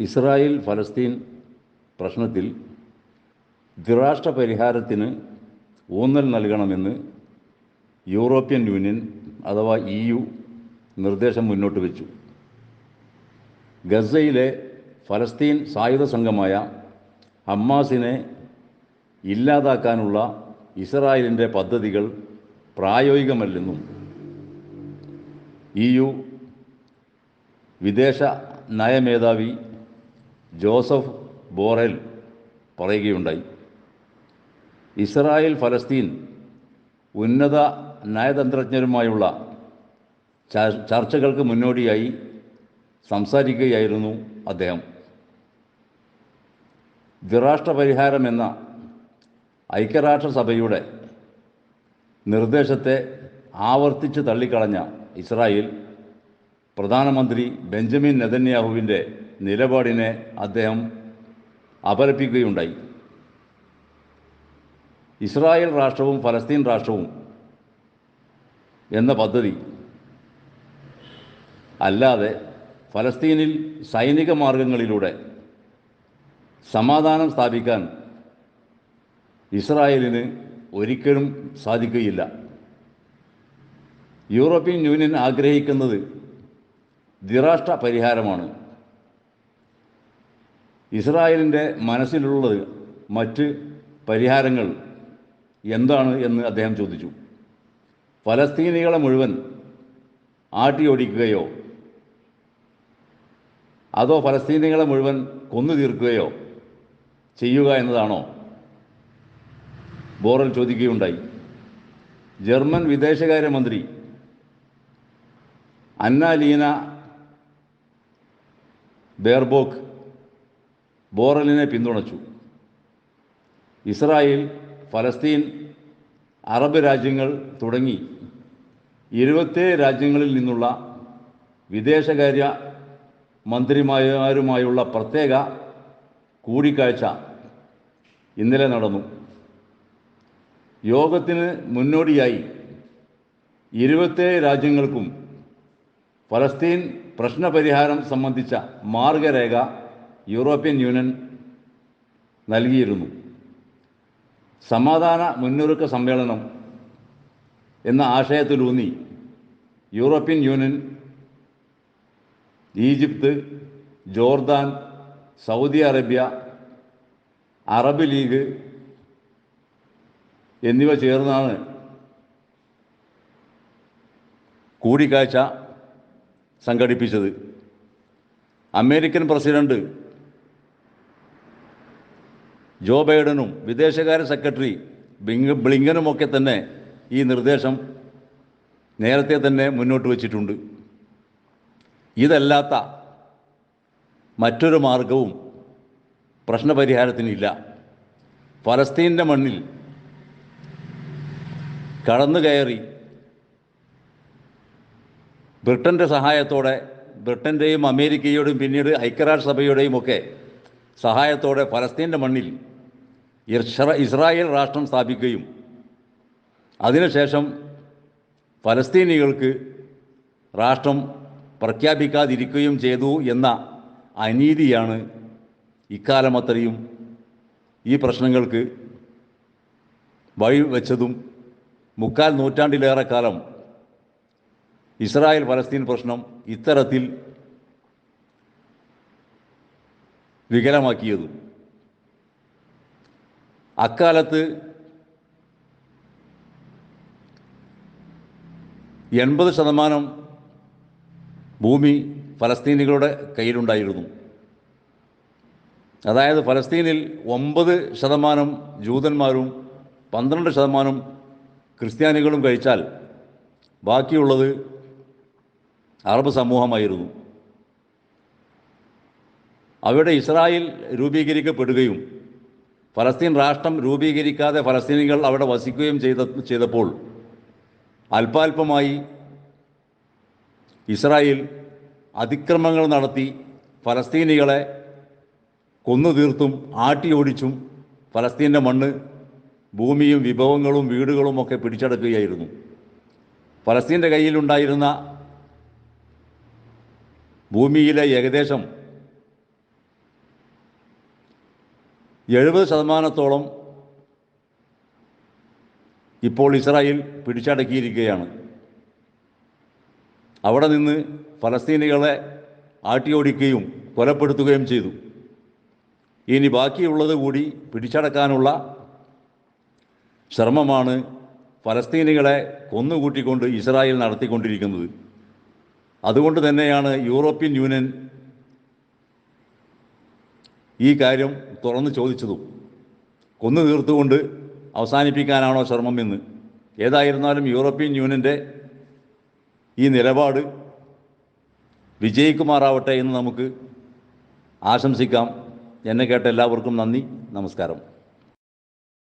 Israel ഫലസ്തീൻ പ്രശ്നത്തിൽ ദ്വിരാഷ്ട്ര പരിഹാരത്തിന് ഊന്നൽ നൽകണമെന്ന് യൂറോപ്യൻ യൂണിയൻ അഥവാ ഇ യു നിർദ്ദേശം മുന്നോട്ട് വെച്ചു. ഗസയിലെ ഫലസ്തീൻ സായുധ സംഘമായ ഹമ്മാസിനെ ഇല്ലാതാക്കാനുള്ള ഇസ്രായേലിന്റെ പദ്ധതികൾ പ്രായോഗികമല്ലെന്നും ഇ യു വിദേശ നയമേധാവി ജോസഫ് ബോറൽ പറയുകയുണ്ടായി. ഇസ്രായേൽ ഫലസ്തീൻ ഉന്നത നയതന്ത്രജ്ഞരുമായുള്ള ചർച്ചകൾക്ക് മുന്നോടിയായി സംസാരിക്കുകയായിരുന്നു അദ്ദേഹം. ദ്വിരാഷ്ട്ര പരിഹാരം എന്ന ഐക്യരാഷ്ട്രസഭയുടെ നിർദ്ദേശത്തെ ആവർത്തിച്ച് തള്ളിക്കളഞ്ഞ ഇസ്രായേൽ പ്രധാനമന്ത്രി ബെഞ്ചമിൻ നെതന്യാഹുവിന്റെ നിലപാടിനെ അദ്ദേഹം അപലപിക്കുകയുണ്ടായി. ഇസ്രായേൽ രാഷ്ട്രവും ഫലസ്തീൻ രാഷ്ട്രവും എന്ന പദ്ധതി അല്ലാതെ ഫലസ്തീനിൽ സൈനിക മാർഗങ്ങളിലൂടെ സമാധാനം സ്ഥാപിക്കാൻ ഇസ്രായേലിന് ഒരിക്കലും സാധിക്കുകയില്ല. യൂറോപ്യൻ യൂണിയൻ ആഗ്രഹിക്കുന്നത് ദ്വിരാഷ്ട്ര പരിഹാരമാണ്. ഇസ്രായേലിന്റെ മനസ്സിലുള്ളത് മറ്റ് പരിഹാരങ്ങൾ എന്താണ് എന്ന് അദ്ദേഹം ചോദിച്ചു. ഫലസ്തീനികളെ മുഴുവൻ ആട്ടിയോടിക്കുകയോ അതോ ഫലസ്തീനികളെ മുഴുവൻ കൊന്നു തീർക്കുകയോ ചെയ്യുക എന്നതാണോ? ബോറൽ ചോദിക്കുകയുണ്ടായി. ജർമ്മൻ വിദേശകാര്യമന്ത്രി അന്നാലീന ബേർബോക്ക് ബോറലിനെ പിന്തുണച്ചു. ഇസ്രായേൽ ഫലസ്തീൻ അറബ് രാജ്യങ്ങൾ തുടങ്ങി ഇരുപത്തേഴ് രാജ്യങ്ങളിൽ നിന്നുള്ള വിദേശകാര്യ മന്ത്രിമാരുമായുള്ള പ്രത്യേക കൂടിക്കാഴ്ച ഇന്നലെ നടന്നു. യോഗത്തിന് മുന്നോടിയായി ഇരുപത്തേഴ് രാജ്യങ്ങൾക്കും ഫലസ്തീൻ പ്രശ്നപരിഹാരം സംബന്ധിച്ച മാർഗരേഖ യൂറോപ്യൻ യൂണിയൻ നൽകിയിരുന്നു. സമാധാന മുന്നൊരുക്ക സമ്മേളനം എന്ന ആശയത്തിലൂന്നി European Union Egypt Jordan Saudi Arabia Arab League എന്നിവ ചേർന്നാണ് കൂടിക്കാഴ്ച സംഘടിപ്പിച്ചത്. അമേരിക്കൻ പ്രസിഡന്റ് ജോ ബൈഡനും വിദേശകാര്യ സെക്രട്ടറി ബിങ് ബ്ലിങ്കനുമൊക്കെ തന്നെ ഈ നിർദ്ദേശം നേരത്തെ തന്നെ മുന്നോട്ട് വച്ചിട്ടുണ്ട്. ഇതല്ലാത്ത മറ്റൊരു മാർഗവും പ്രശ്നപരിഹാരത്തിനില്ല. ഫലസ്തീന്റെ മണ്ണിൽ കടന്നു കയറി ബ്രിട്ടന്റെ സഹായത്തോടെ ബ്രിട്ടന്റെയും അമേരിക്കയുടെയും പിന്നീട് ഐക്യരാഷ്ട്രസഭയുടെയും ഒക്കെ സഹായത്തോടെ ഫലസ്തീന്റെ മണ്ണിൽ ഇസ്രായേൽ രാഷ്ട്രം സ്ഥാപിക്കുകയും അതിനുശേഷം ഫലസ്തീനികൾക്ക് രാഷ്ട്രം പ്രഖ്യാപിക്കാതിരിക്കുകയും ചെയ്തു എന്ന അനീതിയാണ് ഇക്കാലം അത്രയും ഈ പ്രശ്നങ്ങൾക്ക് വഴി വെച്ചതും മുക്കാൽ നൂറ്റാണ്ടിലേറെ കാലം ഇസ്രായേൽ ഫലസ്തീൻ പ്രശ്നം ഇത്തരത്തിൽ വികലമാക്കിയതും. അക്കാലത്ത് എൺപത് ശതമാനം ഭൂമി ഫലസ്തീനികളുടെ കയ്യിലുണ്ടായിരുന്നു. അതായത് ഫലസ്തീനിൽ ഒമ്പത് ശതമാനം ജൂതന്മാരും പന്ത്രണ്ട് ശതമാനം ക്രിസ്ത്യാനികളും കഴിച്ചാൽ ബാക്കിയുള്ളത് അറബ് സമൂഹമായിരുന്നു. അവിടെ ഇസ്രായേൽ രൂപീകരിക്കപ്പെടുകയും ഫലസ്തീൻ രാഷ്ട്രം രൂപീകരിക്കാതെ ഫലസ്തീനികൾ അവിടെ വസിക്കുകയും ചെയ്ത ചെയ്തപ്പോൾ അല്പാൽപമായി ഇസ്രായേൽ അതിക്രമങ്ങൾ നടത്തി ഫലസ്തീനികളെ കൊന്നു തീർത്തും ആട്ടിയോടിച്ചും ഫലസ്തീന്റെ മണ്ണ് ഭൂമിയും വിഭവങ്ങളും വീടുകളും ഒക്കെ പിടിച്ചടക്കുകയായിരുന്നു. ഫലസ്തീന്റെ കയ്യിലുണ്ടായിരുന്ന ഭൂമിയിലെ ഏകദേശം എഴുപത് ശതമാനത്തോളം ഇപ്പോൾ ഇസ്രായേൽ പിടിച്ചടക്കിയിരിക്കുകയാണ്. അവിടെ നിന്ന് ഫലസ്തീനികളെ ആട്ടിയോടിക്കുകയും കൊലപ്പെടുത്തുകയും ചെയ്തു. ഇനി ബാക്കിയുള്ളത് കൂടി പിടിച്ചടക്കാനുള്ള ശ്രമമാണ് ഫലസ്തീനികളെ കൊന്നുകൂട്ടിക്കൊണ്ട് ഇസ്രായേൽ നടത്തിക്കൊണ്ടിരിക്കുന്നത്. അതുകൊണ്ട് തന്നെയാണ് യൂറോപ്യൻ യൂണിയൻ ഈ കാര്യം തുറന്ന് ചോദിച്ചതും കൊന്നു തീർത്തുകൊണ്ട് അവസാനിപ്പിക്കാനാണോ ശ്രമം എന്ന് ഏതായിരുന്നാലും യൂറോപ്യൻ യൂണിയന്റെ ഈ നിലപാട് വിജയിക്കുമാറാവട്ടെ എന്ന് നമുക്ക് ആശംസിക്കാം. എന്നെ കേട്ട എല്ലാവർക്കും നന്ദി. നമസ്കാരം.